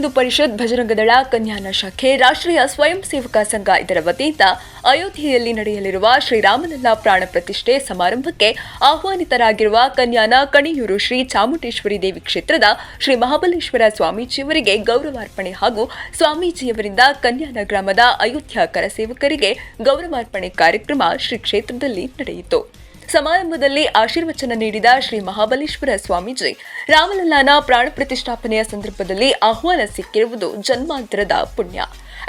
ಹಿಂದೂ ಪರಿಷತ್ ಭಜರಂಗದಳ ಕನ್ಯಾನ ಶಾಖೆ ರಾಷ್ಟ್ರೀಯ ಸ್ವಯಂ ಸೇವಕ ಸಂಘ ಇದರ ವತಿಯಿಂದ ಅಯೋಧ್ಯೆಯಲ್ಲಿ ನಡೆಯಲಿರುವ ಶ್ರೀರಾಮಲಲ್ಲ ಪ್ರಾಣ ಪ್ರತಿಷ್ಠೆ ಸಮಾರಂಭಕ್ಕೆ ಆಹ್ವಾನಿತರಾಗಿರುವ ಕನ್ಯಾನ ಕಣಿಯೂರು ಶ್ರೀ ಚಾಮುಂಡೇಶ್ವರಿ ದೇವಿ ಕ್ಷೇತ್ರದ ಶ್ರೀ ಮಹಾಬಲೇಶ್ವರ ಸ್ವಾಮೀಜಿಯವರಿಗೆ ಗೌರವಾರ್ಪಣೆ ಹಾಗೂ ಸ್ವಾಮೀಜಿಯವರಿಂದ ಕನ್ಯಾನ ಗ್ರಾಮದ ಅಯೋಧ್ಯ ಕರಸೇವಕರಿಗೆ ಗೌರವಾರ್ಪಣೆ ಕಾರ್ಯಕ್ರಮ ಶ್ರೀ ಕ್ಷೇತ್ರದಲ್ಲಿ ನಡೆಯಿತು. ಸಮಾರಂಭದಲ್ಲಿ ಆಶೀರ್ವಚನ ನೀಡಿದ ಶ್ರೀ ಮಹಾಬಲೇಶ್ವರ ಸ್ವಾಮೀಜಿ, ರಾಮಲಲ್ಲಾನ ಪ್ರಾಣ ಪ್ರತಿಷ್ಠಾಪನೆಯ ಸಂದರ್ಭದಲ್ಲಿ ಆಹ್ವಾನ ಸಿಕ್ಕಿರುವುದು ಜನ್ಮಾಂತರದ ಪುಣ್ಯ.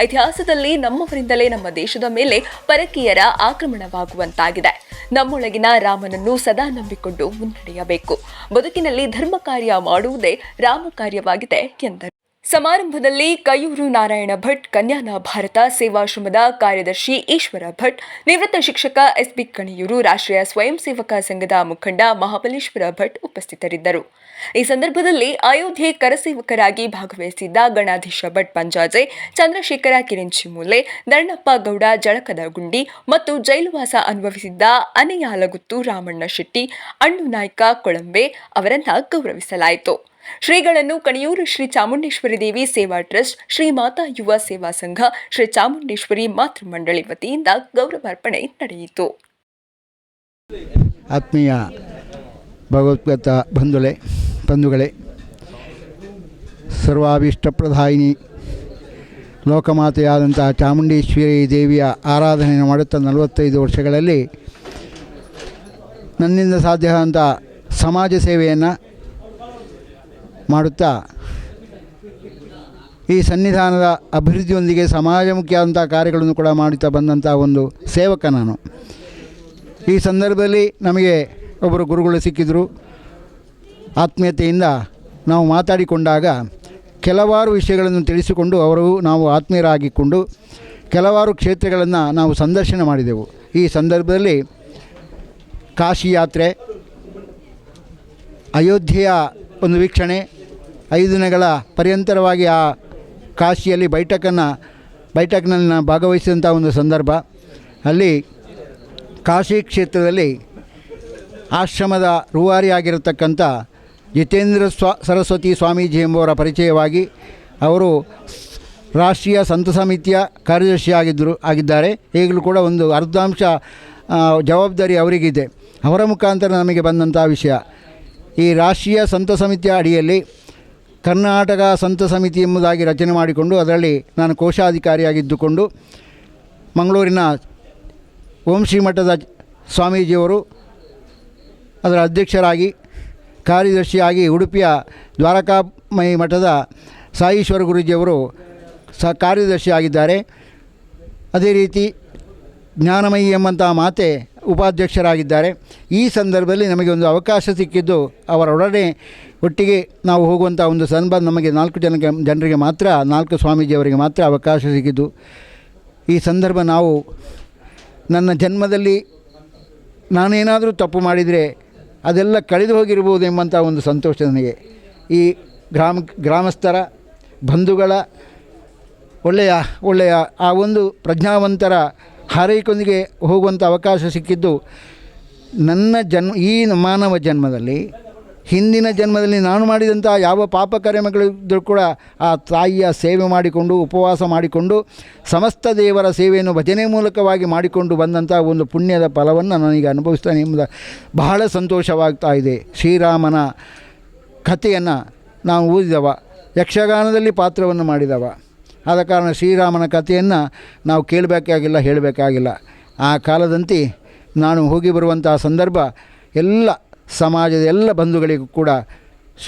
ಇತಿಹಾಸದಲ್ಲಿ ನಮ್ಮವರಿಂದಲೇ ನಮ್ಮ ದೇಶದ ಮೇಲೆ ಪರಕೀಯರ ಆಕ್ರಮಣವಾಗುವಂತಾಗಿದೆ. ನಮ್ಮೊಳಗಿನ ರಾಮನನ್ನು ಸದಾ ನಂಬಿಕೊಂಡು ಮುನ್ನಡೆಯಬೇಕು. ಬದುಕಿನಲ್ಲಿ ಧರ್ಮ ಕಾರ್ಯ ಮಾಡುವುದೇ ರಾಮ ಕಾರ್ಯವಾಗಿದೆ ಎಂದರು. ಸಮಾರಂಭದಲ್ಲಿ ಕಯೂರು ನಾರಾಯಣ ಭಟ್, ಕನ್ಯಾನ ಭಾರತ ಸೇವಾಶ್ರಮದ ಕಾರ್ಯದರ್ಶಿ ಈಶ್ವರ ಭಟ್, ನಿವೃತ್ತ ಶಿಕ್ಷಕ ಎಸ್ಬಿ ಕಣಿಯೂರು, ರಾಷ್ಟ್ರೀಯ ಸ್ವಯಂ ಸೇವಕ ಸಂಘದ ಮುಖಂಡ ಮಹಾಬಲೇಶ್ವರ ಭಟ್ ಉಪಸ್ಥಿತರಿದ್ದರು. ಈ ಸಂದರ್ಭದಲ್ಲಿ ಅಯೋಧ್ಯೆ ಕರಸೇವಕರಾಗಿ ಭಾಗವಹಿಸಿದ್ದ ಗಣಾಧೀಶ ಭಟ್ ಪಂಜಾಜೆ, ಚಂದ್ರಶೇಖರ ಕಿರಿಂಚಿಮೂಲೆ ದರ್ಣಪ್ಪ ಗೌಡ ಜಳಕದ ಗುಂಡಿ ಮತ್ತು ಜೈಲುವಾಸ ಅನುಭವಿಸಿದ್ದ ಅನೆಯಾಲಗುತ್ತು ರಾಮಣ್ಣ ಶೆಟ್ಟಿ, ಅಣ್ಣು ನಾಯ್ಕ ಕೊಳಂಬೆ ಅವರನ್ನ ಗೌರವಿಸಲಾಯಿತು. ಶ್ರೀಗಳನ್ನು ಕಣಿಯೂರು ಶ್ರೀ ಚಾಮುಂಡೇಶ್ವರಿ ದೇವಿ ಸೇವಾ ಟ್ರಸ್ಟ್, ಶ್ರೀ ಮಾತಾ ಯುವ ಸೇವಾ ಸಂಘ, ಶ್ರೀ ಚಾಮುಂಡೇಶ್ವರಿ ಮಾತೃ ಮಂಡಳಿ ವತಿಯಿಂದ ಗೌರವಾರ್ಪಣೆ ನಡೆಯಿತು. ಆತ್ಮೀಯ ಭಗವದ್ಗತ ಬಂಧುಳೆ ಬಂಧುಗಳೇ ಸರ್ವಾಭೀಷ್ಟಪ್ರಧಾಯಿನಿ ಲೋಕಮಾತೆಯಾದಂಥ ಚಾಮುಂಡೇಶ್ವರಿ ದೇವಿಯ ಆರಾಧನೆಯನ್ನು ಮಾಡುತ್ತಾ ನಲವತ್ತೈದು ವರ್ಷಗಳಲ್ಲಿ ನನ್ನಿಂದ ಸಾಧ್ಯವಾದಂಥ ಸಮಾಜ ಸೇವೆಯನ್ನು ಮಾಡುತ್ತಾ? ಈ ಸನ್ನಿಧಾನದ ಅಭಿವೃದ್ಧಿಯೊಂದಿಗೆ ಸಮಾಜಮುಖಿಯಾದಂಥ ಕಾರ್ಯಗಳನ್ನು ಕೂಡ ಮಾಡುತ್ತಾ ಬಂದಂಥ ಒಂದು ಸೇವಕ ನಾನು. ಈ ಸಂದರ್ಭದಲ್ಲಿ ನಮಗೆ ಒಬ್ಬರು ಗುರುಗಳು ಸಿಕ್ಕಿದರು. ಆತ್ಮೀಯತೆಯಿಂದ ನಾವು ಮಾತಾಡಿಕೊಂಡಾಗ ಕೆಲವಾರು ವಿಷಯಗಳನ್ನು ತಿಳಿಸಿಕೊಂಡು ಅವರು ನಾವು ಆತ್ಮೀಯರಾಗಿಕೊಂಡು ಕೆಲವಾರು ಕ್ಷೇತ್ರಗಳನ್ನು ನಾವು ಸಂದರ್ಶನ ಮಾಡಿದೆವು. ಈ ಸಂದರ್ಭದಲ್ಲಿ ಕಾಶಿ ಯಾತ್ರೆ, ಅಯೋಧ್ಯೆಯ ಒಂದು ವೀಕ್ಷಣೆ ಐದು ದಿನಗಳ ಪರ್ಯಂತರವಾಗಿ ಆ ಕಾಶಿಯಲ್ಲಿ ಬೈಠಕನ್ನು ಬೈಠಕ್ನಲ್ಲಿ ಭಾಗವಹಿಸಿದಂಥ ಒಂದು ಸಂದರ್ಭ. ಅಲ್ಲಿ ಕಾಶಿ ಕ್ಷೇತ್ರದಲ್ಲಿ ಆಶ್ರಮದ ರೂವಾರಿಯಾಗಿರತಕ್ಕಂಥ ಜಿತೇಂದ್ರ ಸ್ವಾ, ಸರಸ್ವತಿ ಸ್ವಾಮೀಜಿ ಎಂಬುವರ ಪರಿಚಯವಾಗಿ ಅವರು ರಾಷ್ಟ್ರೀಯ ಸಂತ ಸಮಿತಿಯ ಕಾರ್ಯದರ್ಶಿ ಆಗಿದ್ದರು ಆಗಿದ್ದಾರೆ. ಈಗಲೂ ಕೂಡ ಒಂದು ಅರ್ಧಾಂಶ ಜವಾಬ್ದಾರಿ ಅವರಿಗಿದೆ. ಅವರ ಮುಖಾಂತರ ನಮಗೆ ಬಂದಂಥ ವಿಷಯ. ಈ ರಾಷ್ಟ್ರೀಯ ಸಂತ ಸಮಿತಿಯ ಅಡಿಯಲ್ಲಿ ಕರ್ನಾಟಕ ಸಂತ ಸಮಿತಿ ಎಂಬುದಾಗಿ ರಚನೆ ಮಾಡಿಕೊಂಡು ಅದರಲ್ಲಿ ನಾನು ಕೋಶಾಧಿಕಾರಿಯಾಗಿದ್ದುಕೊಂಡು ಮಂಗಳೂರಿನ ಓಂ ಶ್ರೀ ಮಠದ ಸ್ವಾಮೀಜಿಯವರು ಅದರ ಅಧ್ಯಕ್ಷರಾಗಿ, ಕಾರ್ಯದರ್ಶಿಯಾಗಿ ಉಡುಪಿಯ ದ್ವಾರಕಾಮಯಿ ಮಠದ ಸಾಯೀಶ್ವರ ಗುರೂಜಿಯವರು ಸ ಕಾರ್ಯದರ್ಶಿಯಾಗಿದ್ದಾರೆ. ಅದೇ ರೀತಿ ಜ್ಞಾನಮಯಿ ಎಂಬಂತಹ ಮಾತೆ ಉಪಾಧ್ಯಕ್ಷರಾಗಿದ್ದಾರೆ. ಈ ಸಂದರ್ಭದಲ್ಲಿ ನಮಗೆ ಒಂದು ಅವಕಾಶ ಸಿಕ್ಕಿದ್ದು ಅವರೊಡನೆ ಒಟ್ಟಿಗೆ ನಾವು ಹೋಗುವಂಥ ಒಂದು ಸಂದರ್ಭ ನಮಗೆ ನಾಲ್ಕು ಜನಕ್ಕೆ, ಜನರಿಗೆ ಮಾತ್ರ, ನಾಲ್ಕು ಸ್ವಾಮೀಜಿಯವರಿಗೆ ಮಾತ್ರ ಅವಕಾಶ ಸಿಕ್ಕಿದ್ದು. ಈ ಸಂದರ್ಭ ನಾವು ನನ್ನ ಜನ್ಮದಲ್ಲಿ ನಾನೇನಾದರೂ ತಪ್ಪು ಮಾಡಿದರೆ ಅದೆಲ್ಲ ಕಳೆದು ಹೋಗಿರ್ಬೋದು ಎಂಬಂಥ ಒಂದು ಸಂತೋಷ ನನಗೆ. ಈ ಗ್ರಾಮ, ಗ್ರಾಮಸ್ಥರ, ಬಂಧುಗಳ ಒಳ್ಳೆಯ ಒಳ್ಳೆಯ ಆ ಒಂದು ಪ್ರಜ್ಞಾವಂತರ ಹಾರೈಕೆಯೊಂದಿಗೆ ಹೋಗುವಂಥ ಅವಕಾಶ ಸಿಕ್ಕಿದ್ದು ನನ್ನ ಜನ್ಮ, ಈ ಮಾನವ ಜನ್ಮದಲ್ಲಿ, ಹಿಂದಿನ ಜನ್ಮದಲ್ಲಿ ನಾನು ಮಾಡಿದಂಥ ಯಾವ ಪಾಪ ಕರ್ಮಗಳಿದ್ದರೂ ಕೂಡ ಆ ತಾಯಿಯ ಸೇವೆ ಮಾಡಿಕೊಂಡು, ಉಪವಾಸ ಮಾಡಿಕೊಂಡು, ಸಮಸ್ತ ದೇವರ ಸೇವೆಯನ್ನು ಭಜನೆ ಮೂಲಕವಾಗಿ ಮಾಡಿಕೊಂಡು ಬಂದಂಥ ಒಂದು ಪುಣ್ಯದ ಫಲವನ್ನು ನನಗೆ ಅನುಭವಿಸ್ತಾನೆ ಎಂಬುದ ಬಹಳ ಸಂತೋಷವಾಗ್ತಾ ಇದೆ. ಶ್ರೀರಾಮನ ಕಥೆಯನ್ನು ನಾವು ಓದಿದವ, ಯಕ್ಷಗಾನದಲ್ಲಿ ಪಾತ್ರವನ್ನು ಮಾಡಿದವ. ಆದ ಕಾರಣ ಶ್ರೀರಾಮನ ಕಥೆಯನ್ನು ನಾವು ಕೇಳಬೇಕಾಗಿಲ್ಲ, ಹೇಳಬೇಕಾಗಿಲ್ಲ. ಆ ಕಾಲದಂತೆ ನಾನು ಹೋಗಿ ಬರುವಂಥ ಸಂದರ್ಭ ಎಲ್ಲ ಸಮಾಜದ ಎಲ್ಲ ಬಂಧುಗಳಿಗೂ ಕೂಡ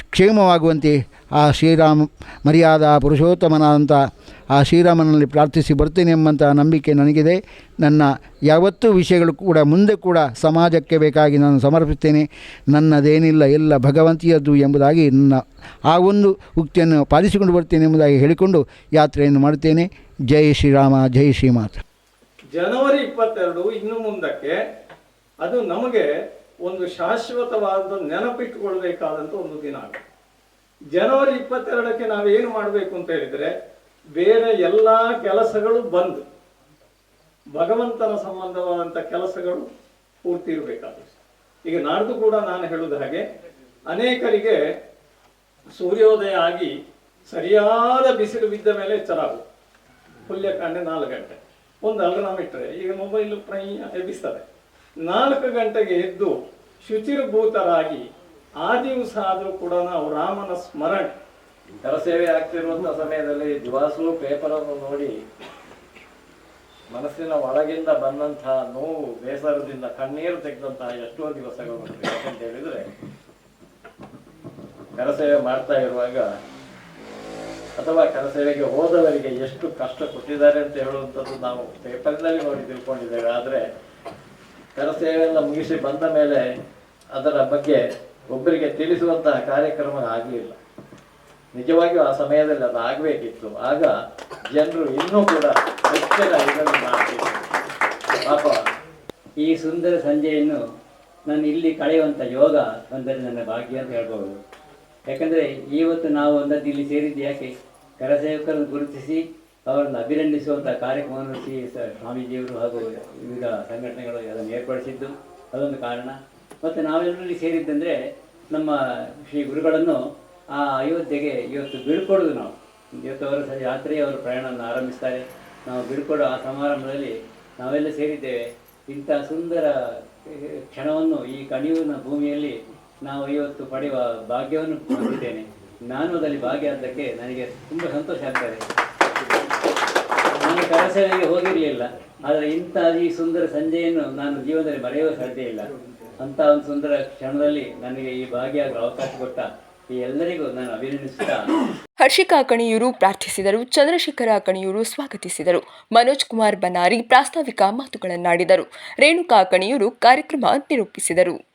ಕ್ಷೇಮವಾಗುವಂತೆ ಆ ಶ್ರೀರಾಮ ಮರ್ಯಾದ ಪುರುಷೋತ್ತಮನಾದಂಥ ಆ ಶ್ರೀರಾಮನಲ್ಲಿ ಪ್ರಾರ್ಥಿಸಿ ಬರ್ತೇನೆ ಎಂಬಂಥ ನಂಬಿಕೆ ನನಗಿದೆ. ನನ್ನ ಯಾವತ್ತೂ ವಿಷಯಗಳು ಕೂಡ ಮುಂದೆ ಕೂಡ ಸಮಾಜಕ್ಕೆ ಬೇಕಾಗಿ ನಾನು ಸಮರ್ಪಿಸ್ತೇನೆ. ನನ್ನದೇನಿಲ್ಲ, ಎಲ್ಲ ಭಗವಂತಿಯದ್ದು ಎಂಬುದಾಗಿ ನನ್ನ ಆ ಒಂದು ಉಕ್ತಿಯನ್ನು ಪಾಲಿಸಿಕೊಂಡು ಬರ್ತೇನೆ ಎಂಬುದಾಗಿ ಹೇಳಿಕೊಂಡು ಯಾತ್ರೆಯನ್ನು ಮಾಡುತ್ತೇನೆ. ಜೈ ಶ್ರೀರಾಮ, ಜೈ ಶ್ರೀಮಾತ ಜನವರಿ ಇಪ್ಪತ್ತೆರಡು ಇನ್ನು ಮುಂದಕ್ಕೆ ಅದು ನಮಗೆ ಒಂದು ಶಾಶ್ವತವಾದ ನೆನಪಿಟ್ಟುಕೊಳ್ಬೇಕಾದಂತ ಒಂದು ದಿನ ಆಗುತ್ತೆ ಜನವರಿ ಇಪ್ಪತ್ತೆರಡಕ್ಕೆ ನಾವೇನು ಮಾಡಬೇಕು ಅಂತ ಹೇಳಿದ್ರೆ, ಬೇರೆ ಎಲ್ಲ ಕೆಲಸಗಳು ಬಂದು. ಭಗವಂತನ ಸಂಬಂಧವಾದಂತ ಕೆಲಸಗಳು ಪೂರ್ತಿ ಇರಬೇಕಾಗುತ್ತೆ ಈಗ ನಾಡ್ದು ಕೂಡ ನಾನು ಹೇಳುದ ಹಾಗೆ, ಅನೇಕರಿಗೆ ಸೂರ್ಯೋದಯ ಆಗಿ ಸರಿಯಾದ ಬಿಸಿಲು ಬಿದ್ದ ಮೇಲೆ ಆಗುದು. ಪುಲ್ಯ ಕಂಡೆ ನಾಲ್ಕು ಗಂಟೆ. ಒಂದು ಅಲಾರಾಮ್ ಇಟ್ಟರೆ ಈಗ ಮೊಬೈಲ್ ಪ್ರೈ ಎಬ್ಬಿಸ್ತದೆ. ನಾಲ್ಕು ಗಂಟೆಗೆ ಎದ್ದು ಶುಚಿರ್ಭೂತರಾಗಿ, ಆ ದಿವಸ ಆದರೂ ಕೂಡ ನಾವು ರಾಮನ ಸ್ಮರಣೆ. ಕರಸೇವೆ ಆಗ್ತಿರುವಂತಹ ಸಮಯದಲ್ಲಿ ದಿವಾಸು, ಪೇಪರನ್ನು ನೋಡಿ ಮನಸ್ಸಿನ ಒಳಗಿಂದ ಬಂದಂತಹ ನೋವು, ಬೇಸರದಿಂದ ಕಣ್ಣೀರು ತೆಗೆದಂತಹ ಎಷ್ಟೋ ದಿವಸಗಳು ಅಂತ ಹೇಳಿದ್ರೆ, ಕರಸೇವೆ ಮಾಡ್ತಾ ಇರುವಾಗ ಅಥವಾ ಕರಸೇವೆಗೆ ಹೋದವರಿಗೆ ಎಷ್ಟು ಕಷ್ಟ ಕೊಟ್ಟಿದ್ದಾರೆ ಅಂತ ಹೇಳುವಂಥದ್ದು ನಾವು ಪೇಪರ್ನಲ್ಲಿ ನೋಡಿ ತಿಳ್ಕೊಂಡಿದ್ದೇವೆ. ಆದರೆ ಕರಸೇವೆಯೆಲ್ಲ ಮುಗಿಸಿ ಬಂದ ಮೇಲೆ ಅದರ ಬಗ್ಗೆ ಒಬ್ಬರಿಗೆ ತಿಳಿಸುವಂತಹ ಕಾರ್ಯಕ್ರಮ ಆಗಲಿಲ್ಲ. ನಿಜವಾಗಿಯೂ ಆ ಸಮಯದಲ್ಲಿ ಅದು ಆಗಬೇಕಿತ್ತು. ಆಗ ಜನರು ಇನ್ನೂ ಕೂಡ ಹೆಚ್ಚಿನ ಪಾಪ, ಈ ಸುಂದರ ಸಂಜೆಯನ್ನು ನಾನು ಇಲ್ಲಿ ಕಳೆಯುವಂಥ ಯೋಗ ಅಂದರೆ ನನ್ನ ಭಾಗ್ಯ ಅಂತ ಹೇಳ್ಬೋದು ಯಾಕಂದರೆ ಇವತ್ತು ನಾವು ಒಂದದ್ದು ಇಲ್ಲಿ ಸೇರಿದ್ದು ಯಾಕೆ? ಕರಸೇವಕರನ್ನು ಗುರುತಿಸಿ ಅವರನ್ನು ಅಭಿನಂದಿಸುವಂಥ ಕಾರ್ಯಕ್ರಮವನ್ನು ಶ್ರೀ ಸ್ವಾಮೀಜಿಯವರು ಹಾಗೂ ವಿವಿಧ ಸಂಘಟನೆಗಳು ಅದನ್ನು ಏರ್ಪಡಿಸಿದ್ದು ಅದೊಂದು ಕಾರಣ. ಮತ್ತು ನಾವೆಲ್ಲರೂ ಇಲ್ಲಿ ಸೇರಿದ್ದಂದರೆ ನಮ್ಮ ಶ್ರೀ ಗುರುಗಳನ್ನು ಆ ಅಯೋಧ್ಯೆಗೆ ಇವತ್ತು ಬೀಳ್ಕೊಡೋದು ನಾವು. ಇವತ್ತು ಅವರ ಯಾತ್ರೆ ಅವರು ಪ್ರಯಾಣವನ್ನು ಆರಂಭಿಸ್ತಾರೆ. ನಾವು ಬೀಳ್ಕೊಡೋ ಆ ಸಮಾರಂಭದಲ್ಲಿ ನಾವೆಲ್ಲ ಸೇರಿದ್ದೇವೆ. ಇಂಥ ಸುಂದರ ಕ್ಷಣವನ್ನು ಈ ಕಣಿವಿನ ಭೂಮಿಯಲ್ಲಿ ನಾವು ಇವತ್ತು ಪಡೆಯುವ ಭಾಗ್ಯವನ್ನು ಹೊಂದಿದ್ದೇನೆ ನಾನು ಅದರಲ್ಲಿ ಭಾಗಿಯಾದ್ದಕ್ಕೆ ನನಗೆ ತುಂಬ ಸಂತೋಷ ಆಗ್ತದೆ ನಾನು ಕರಸೇವೆಗೆ ಹೋಗಿರಲಿಲ್ಲ. ಆದರೆ ಇಂಥ ಈ ಸುಂದರ ಸಂಜೆಯನ್ನು ನಾನು ಜೀವನದಲ್ಲಿ ಮರೆಯುವ ಸಾಧ್ಯ ಇಲ್ಲ. ಅಂತ ಒಂದು ಸುಂದರ ಕ್ಷಣದಲ್ಲಿ ನನಗೆ ಈ ಭಾಗಿಯಾಗುವ ಅವಕಾಶ ಕೊಟ್ಟ ಈ ಎಲ್ಲರಿಗೂ ನಾನು ಅಭಿನಂದಿಸುತ್ತಾ ಹರ್ಷಿಕಾ ಕಣಿಯೂರು ಪ್ರಾರ್ಥಿಸಿದರು, ಚಂದ್ರಶೇಖರ ಕಣಿಯೂರು ಸ್ವಾಗತಿಸಿದರು, ಮನೋಜ್ ಕುಮಾರ್ ಬನಾರಿ ಪ್ರಾಸ್ತಾವಿಕ ಮಾತುಗಳನ್ನಾಡಿದರು, ರೇಣುಕಾ ಕಣಿಯೂರು ಕಾರ್ಯಕ್ರಮ ನಿರೂಪಿಸಿದರು.